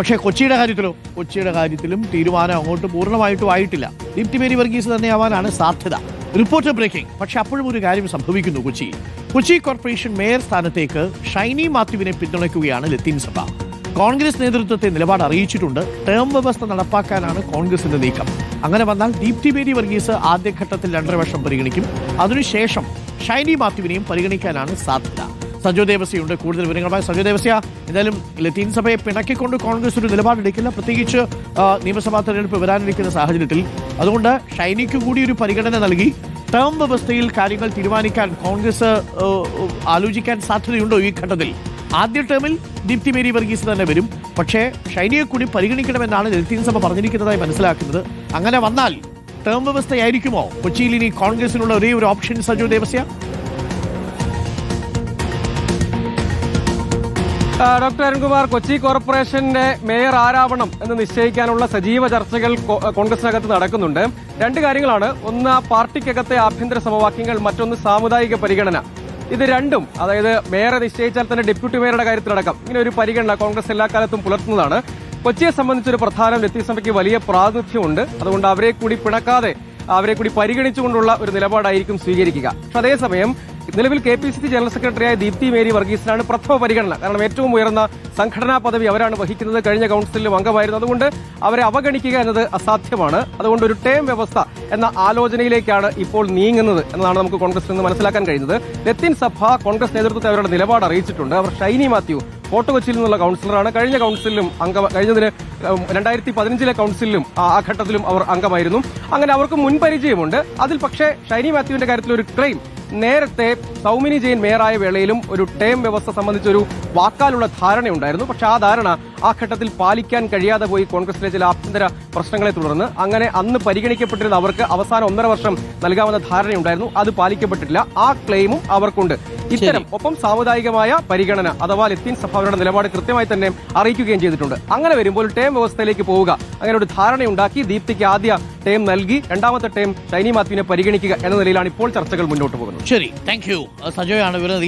പക്ഷേ കൊച്ചിയുടെ കാര്യത്തിലോ കൊച്ചിയുടെ കാര്യത്തിലും തീരുമാനം അങ്ങോട്ട് പൂർണമായിട്ടും ആയിട്ടില്ല. ദീപ്തി മേരി വർഗീസ് തന്നെയാവാനാണ് സാധ്യത. Report breaking. പക്ഷെ അപ്പോഴും ഒരു കാര്യം സംഭവിക്കുന്നു കൊച്ചി. കൊച്ചി കോർപ്പറേഷൻ മേയർ സ്ഥാനത്തേക്ക് ഷൈനി മാത്യുവിനെ പിന്തുണയ്ക്കുകയാണ് ലത്തീൻ സഭ. കോൺഗ്രസ് നേതൃത്വത്തെ നിലപാട് അറിയിച്ചിട്ടുണ്ട്. ടേം വ്യവസ്ഥ നടപ്പാക്കാനാണ് കോൺഗ്രസിന്റെ നീക്കം. അങ്ങനെ വന്നാൽ ദീപ്തി മേരി വർഗീസ് ആദ്യഘട്ടത്തിൽ രണ്ടര വർഷം പരിഗണിക്കും. അതിനുശേഷം ഷൈനി മാത്യുവിനെയും പരിഗണിക്കാനാണ് സാധ്യത. സജോ ദേവസ്യയുണ്ട്. കൂടുതൽ വിവരങ്ങളുമായി സജോ ദേവസ്യ. എന്തായാലും ലത്തീൻ സഭയെ പിണക്കിക്കൊണ്ട് കോൺഗ്രസ് ഒരു നിലപാടെടുക്കില്ല. പ്രത്യേകിച്ച് നിയമസഭാ തെരഞ്ഞെടുപ്പ് വരാനിരിക്കുന്ന സാഹചര്യത്തിൽ. അതുകൊണ്ട് ഷൈനിക്ക് കൂടി ഒരു പരിഗണന നൽകി. ടേം വ്യവസ്ഥയിൽ കാര്യങ്ങൾ തീരുമാനിക്കാൻ കോൺഗ്രസ് ആലോചിക്കാൻ സാധ്യതയുണ്ടോ ഈ ഘട്ടത്തിൽ? ആദ്യ ടേമിൽ ദീപ്തി മേരി വർഗീസ് തന്നെ വരും. പക്ഷേ ഷൈനിയെ കൂടി പരിഗണിക്കണമെന്നാണ് ലത്തീൻ സഭ പറഞ്ഞിരിക്കുന്നതായി മനസ്സിലാക്കുന്നത്. അങ്ങനെ വന്നാൽ ടേം വ്യവസ്ഥയായിരിക്കുമോ? കൊച്ചിയിൽ ഇനി കോൺഗ്രസിനുള്ള ഒരേ ഒരു ഓപ്ഷൻ സജോ ദേവസ്യ? ഡോക്ടർ അരുൺകുമാർ കൊച്ചി കോർപ്പറേഷന്റെ മേയർ ആരാവണം എന്ന് നിശ്ചയിക്കാനുള്ള സജീവ ചർച്ചകൾ കോൺഗ്രസിനകത്ത് നടക്കുന്നുണ്ട്. രണ്ട് കാര്യങ്ങളാണ്. ഒന്ന് പാർട്ടിക്കകത്തെ ആഭ്യന്തര സമവാക്യങ്ങൾ മറ്റൊന്ന് സാമുദായിക പരിഗണന. ഇത് രണ്ടും അതായത് മേയറെ നിശ്ചയിച്ചാൽ തന്നെ ഡെപ്യൂട്ടി മേയറുടെ കാര്യത്തിലടക്കം ഇങ്ങനെ ഒരു പരിഗണന കോൺഗ്രസ് എല്ലാ കാലത്തും പുലർത്തുന്നതാണ്. കൊച്ചിയെ സംബന്ധിച്ചൊരു പ്രധാനം ലത്തീസഭയ്ക്ക് വലിയ പ്രാതിനിധ്യമുണ്ട്. അതുകൊണ്ട് അവരെ കൂടി പിണക്കാതെ അവരെ കൂടി പരിഗണിച്ചുകൊണ്ടുള്ള ഒരു നിലപാടായിരിക്കും സ്വീകരിക്കുക. പക്ഷെ അതേസമയം നിലവിൽ K P C C general സെക്രട്ടറിയായ ദീപ്തി മേരി വർഗീസിനാണ് പ്രഥമ പരിഗണന. കാരണം ഏറ്റവും ഉയർന്ന സംഘടനാ പദവി അവരാണ് വഹിക്കുന്നത്. കഴിഞ്ഞ കൌൺസിലും അംഗമായിരുന്നു. അതുകൊണ്ട് അവരെ അവഗണിക്കുക എന്നത് അസാധ്യമാണ്. അതുകൊണ്ട് ഒരു ടേം വ്യവസ്ഥ എന്ന ആലോചനയിലേക്കാണ് ഇപ്പോൾ നീങ്ങുന്നത് എന്നതാണ് നമുക്ക് കോൺഗ്രസ് നിന്ന് മനസ്സിലാക്കാൻ കഴിയുന്നത്. ലത്തീൻ സഭ കോൺഗ്രസ് നേതൃത്വത്തെ അവരുടെ നിലപാട് അറിയിച്ചിട്ടുണ്ട്. അവർ ഷൈനി മാത്യു ഫോർട്ട് കൊച്ചിയിൽ നിന്നുള്ള കൌൺസിലറാണ്. കഴിഞ്ഞ കൌൺസിലും അംഗ കഴിഞ്ഞതിന് രണ്ടായിരത്തി പതിനഞ്ചിലെ കൌൺസിലും ആ ഘട്ടത്തിലും അവർ അംഗമായിരുന്നു. അങ്ങനെ അവർക്ക് മുൻപരിചയമുണ്ട്. അതിൽ പക്ഷേ ഷൈനി മാത്യുവിന്റെ കാര്യത്തിൽ ഒരു ക്ലെയിം നേരത്തെ സൗമിനി ജെയിൻ മേയറായ വേളയിലും ഒരു ടേം വ്യവസ്ഥ സംബന്ധിച്ചൊരു വാക്കാലുള്ള ധാരണയുണ്ടായിരുന്നു. പക്ഷെ ആ ധാരണ ആ ഘട്ടത്തിൽ പാലിക്കാൻ കഴിയാതെ പോയി കോൺഗ്രസിലെ ചില ആഭ്യന്തര പ്രശ്നങ്ങളെ തുടർന്ന് അങ്ങനെ അന്ന് പരിഗണിക്കപ്പെട്ടിരുന്ന അവർക്ക് അവസാന ഒന്നര വർഷം നൽകാവുന്ന ധാരണയുണ്ടായിരുന്നു. അത് പാലിക്കപ്പെട്ടിട്ടില്ല. ആ ക്ലെയിമും അവർക്കുണ്ട്. ഇത്തരം ഒപ്പം സാമുദായികമായ പരിഗണന അഥവാ ലത്തീൻ സഭ അവരുടെ നിലപാട് കൃത്യമായി തന്നെ അറിയിക്കുകയും ചെയ്തിട്ടുണ്ട്. അങ്ങനെ വരുമ്പോൾ ടേം വ്യവസ്ഥയിലേക്ക് പോവുക. അങ്ങനെ ഒരു ധാരണയുണ്ടാക്കി ദീപ്തിക്ക് ആദ്യ ടേം നൽകി രണ്ടാമത്തെ ടേം ഷൈനി മാത്യുവിനെ പരിഗണിക്കുക എന്ന നിലയിലാണ് ഇപ്പോൾ ചർച്ചകൾ മുന്നോട്ട് പോകുന്നത്. ശരി താങ്ക് യു സജോയാണ് വിവരം